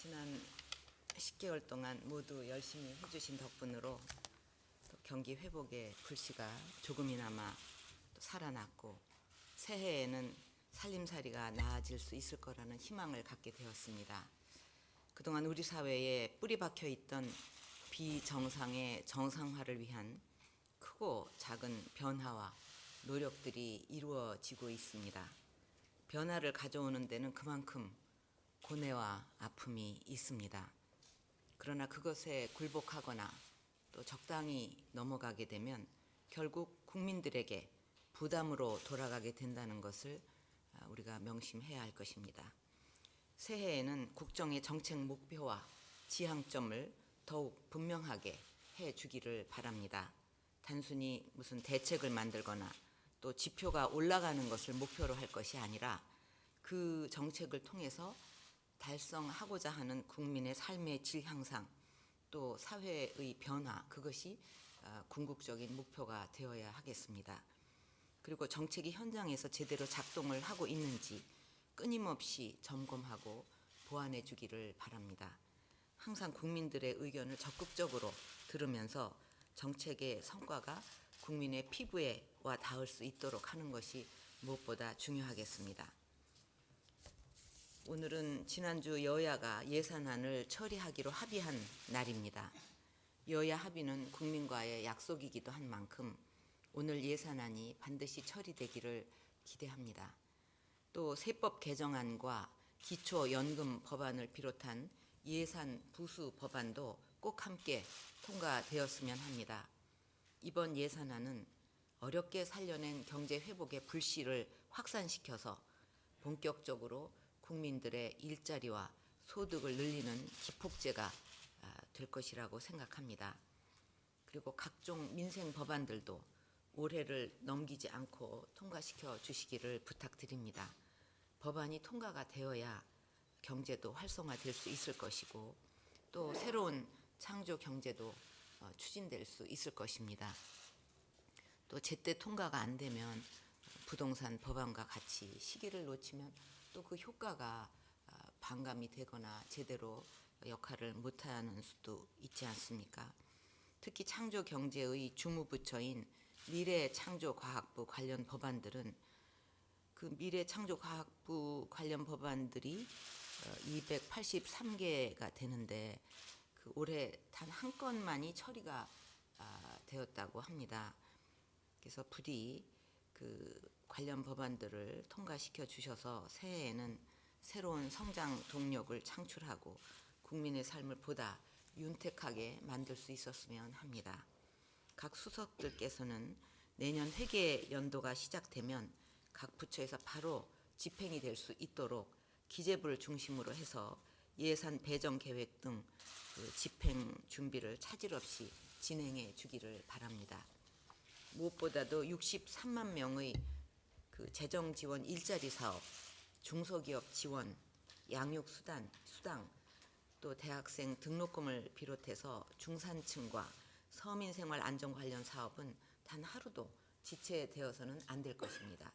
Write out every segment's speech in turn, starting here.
지난 10개월 동안 모두 열심히 해주신 덕분으로 또 경기 회복의 불씨가 조금이나마 또 살아났고 새해에는 살림살이가 나아질 수 있을 거라는 희망을 갖게 되었습니다. 그동안 우리 사회에 뿌리 박혀 있던 비정상의 정상화를 위한 크고 작은 변화와 노력들이 이루어지고 있습니다. 변화를 가져오는 데는 그만큼 고뇌와 아픔이 있습니다. 그러나 그것에 굴복하거나 또 적당히 넘어가게 되면 결국 국민들에게 부담으로 돌아가게 된다는 것을 아, 우리가 명심해야 할 것입니다. 새해에는 국정의 정책 목표와 지향점을 더욱 분명하게 해 주기를 바랍니다. 단순히 무슨 대책을 만들거나 또 지표가 올라가는 것을 목표로 할 것이 아니라 그 정책을 통해서 달성하고자 하는 국민의 삶의 질 향상 또 사회의 변화 그것이 아, 궁극적인 목표가 되어야 하겠습니다. 그리고 정책이 현장에서 제대로 작동을 하고 있는지 끊임없이 점검하고 보완해 주기를 바랍니다. 항상 국민들의 의견을 적극적으로 들으면서 정책의 성과가 국민의 피부에 와 닿을 수 있도록 하는 것이 무엇보다 중요하겠습니다. 오늘은 지난주 여야가 예산안을 처리하기로 합의한 날입니다. 여야 합의는 국민과의 약속이기도 한 만큼 오늘 예산안이 반드시 처리되기를 기대합니다. 또 세법 개정안과 기초연금 법안을 비롯한 예산 부수 법안도 꼭 함께 통과되었으면 합니다. 이번 예산안은 어렵게 살려낸 경제 회복의 불씨를 확산시켜서 본격적으로 국민들의 일자리와 소득을 늘리는 기폭제가 아, 될 것이라고 생각합니다. 그리고 각종 민생 법안들도 올해를 넘기지 않고 통과시켜 주시기를 부탁드립니다. 법안이 통과가 되어야 경제도 활성화될 수 있을 것이고 또 새로운 창조 경제도 어, 추진될 수 있을 것입니다. 또 제때 통과가 안 되면 부동산 법안과 같이 시기를 놓치면 또 그 효과가 아, 반감이 되거나 제대로 역할을 못하는 수도 있지 않습니까? 특히 창조 경제의 주무부처인 미래창조과학부 관련 법안들은 그 미래창조과학부 관련 법안들이 283개가 되는데 그 올해 단 한 건만이 처리가 아, 되었다고 합니다. 그래서 부디 그 관련 법안들을 통과시켜 주셔서 새해에는 새로운 성장 동력을 창출하고 국민의 삶을 보다 윤택하게 만들 수 있었으면 합니다. 각 수석들께서는 내년 회계 연도가 시작되면 각 부처에서 바로 집행이 될 수 있도록 기재부를 중심으로 해서 예산 배정 계획 등 그 집행 준비를 차질 없이 진행해 주기를 바랍니다. 무엇보다도 63만 명의 그 재정 지원 일자리 사업, 중소기업 지원, 양육 수단, 수당, 또 대학생 등록금을 비롯해서 중산층과 서민 생활 안정 관련 사업은 단 하루도 지체되어서는 안 될 것입니다.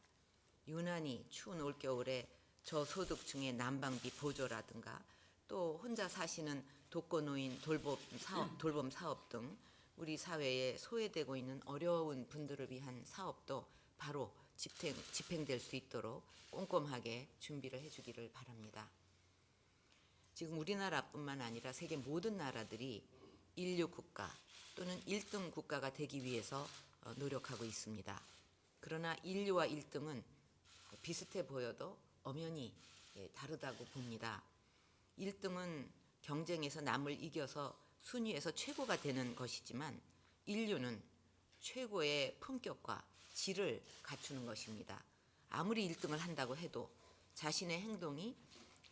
유난히 추운 올겨울에 저소득층의 난방비 보조라든가 또 혼자 사시는 독거노인 돌봄 사업, 돌봄 사업 등 우리 사회에 소외되고 있는 어려운 분들을 위한 사업도 바로 집행, 집행될 수 있도록 꼼꼼하게 준비를 해주기를 바랍니다. 지금 우리나라뿐만 아니라 세계 모든 나라들이 인류 국가 또는 1등 국가가 되기 위해서 어, 노력하고 있습니다. 그러나 인류와 1등은 비슷해 보여도 엄연히 예, 다르다고 봅니다. 1등은 경쟁에서 남을 이겨서 순위에서 최고가 되는 것이지만 인류는 최고의 품격과 질을 갖추는 것입니다. 아무리 1등을 한다고 해도 자신의 행동이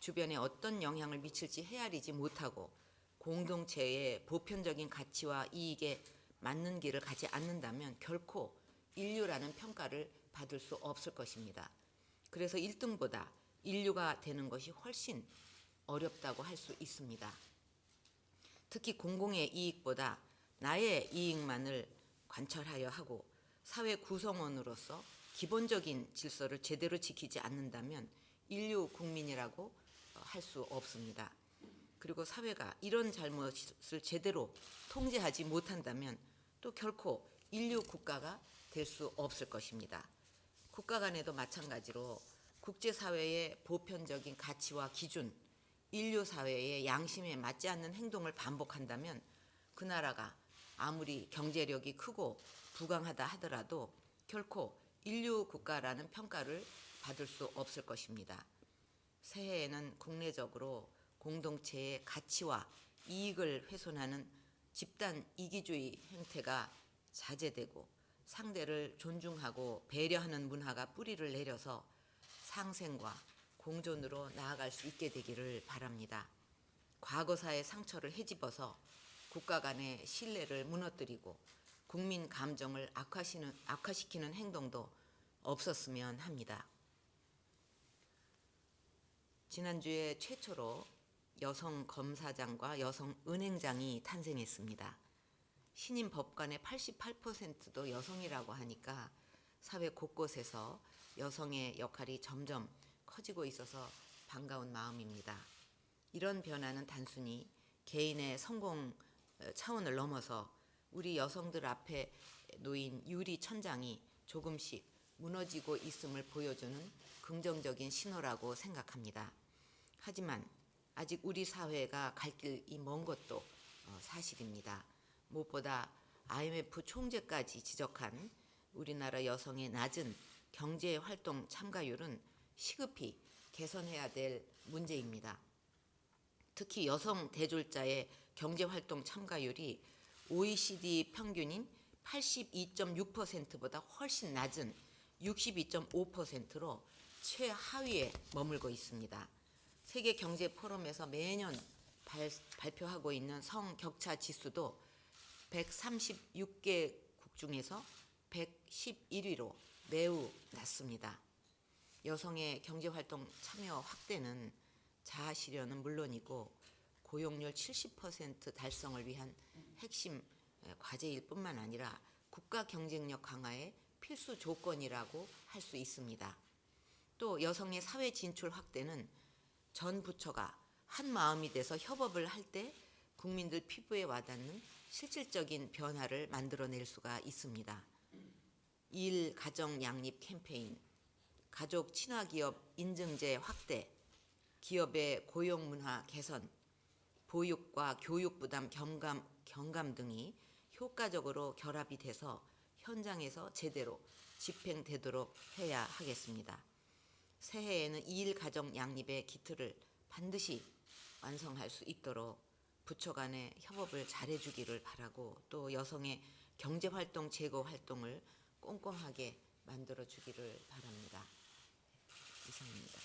주변에 어떤 영향을 미칠지 헤아리지 못하고 공동체의 보편적인 가치와 이익에 맞는 길을 가지 않는다면 결코 인류라는 평가를 받을 수 없을 것입니다. 그래서 1등보다 인류가 되는 것이 훨씬 어렵다고 할 수 있습니다. 특히 공공의 이익보다 나의 이익만을 관철하여 하고 사회 구성원으로서 기본적인 질서를 제대로 지키지 않는다면 인류 국민이라고 할 수 없습니다. 그리고 사회가 이런 잘못을 제대로 통제하지 못한다면 또 결코 인류 국가가 될 수 없을 것입니다. 국가 간에도 마찬가지로 국제사회의 보편적인 가치와 기준, 인류 사회의 양심에 맞지 않는 행동을 반복한다면 그 나라가 아무리 경제력이 크고 부강하다 하더라도 결코 인류 국가라는 평가를 받을 수 없을 것입니다. 새해에는 국내적으로 공동체의 가치와 이익을 훼손하는 집단 이기주의 행태가 자제되고 상대를 존중하고 배려하는 문화가 뿌리를 내려서 상생과 공존으로 나아갈 수 있게 되기를 바랍니다. 과거사의 상처를 헤집어서 국가 간의 신뢰를 무너뜨리고 국민 감정을 악화시는, 악화시키는 행동도 없었으면 합니다. 지난주에 최초로 여성 검사장과 여성 은행장이 탄생했습니다. 신임 법관의 88%도 여성이라고 하니까 사회 곳곳에서 여성의 역할이 점점 커지고 있어서 반가운 마음입니다. 이런 변화는 단순히 개인의 성공 어, 차원을 넘어서 우리 여성들 앞에 놓인 유리 천장이 조금씩 무너지고 있음을 보여주는 긍정적인 신호라고 생각합니다. 하지만 아직 우리 사회가 갈 길이 먼 것도 어, 사실입니다. 무엇보다 IMF 총재까지 지적한 우리나라 여성의 낮은 경제 활동 참가율은 시급히 개선해야 될 문제입니다. 특히 여성 대졸자의 경제 활동 참가율이 OECD 평균인 82.6%보다 훨씬 낮은 62.5%로 최하위에 머물고 있습니다. 세계 경제 포럼에서 매년 발, 발표하고 있는 성 격차 지수도 136개국 중에서 111위로 매우 낮습니다. 여성의 경제활동 참여 확대는 자아 실현은 물론이고 고용률 70% 달성을 위한 핵심 과제일 뿐만 아니라 국가 경쟁력 강화의 필수 조건이라고 할 수 있습니다. 또 여성의 사회 진출 확대는 전 부처가 한 마음이 돼서 협업을 할 때 국민들 피부에 와닿는 실질적인 변화를 만들어낼 수가 있습니다. 일 가정 양립 캠페인, 가족 친화 기업 인증제 확대, 기업의 고용 문화 개선, 보육과 교육 부담 경감 경감 등이 효과적으로 결합이 돼서 현장에서 제대로 집행되도록 해야 하겠습니다. 새해에는 이일 가정 양립의 기틀을 반드시 완성할 수 있도록 부처 간의 협업을 잘해 주기를 바라고 또 여성의 경제 활동 제고 활동을 꼼꼼하게 만들어 주기를 바랍니다. 세상입니다.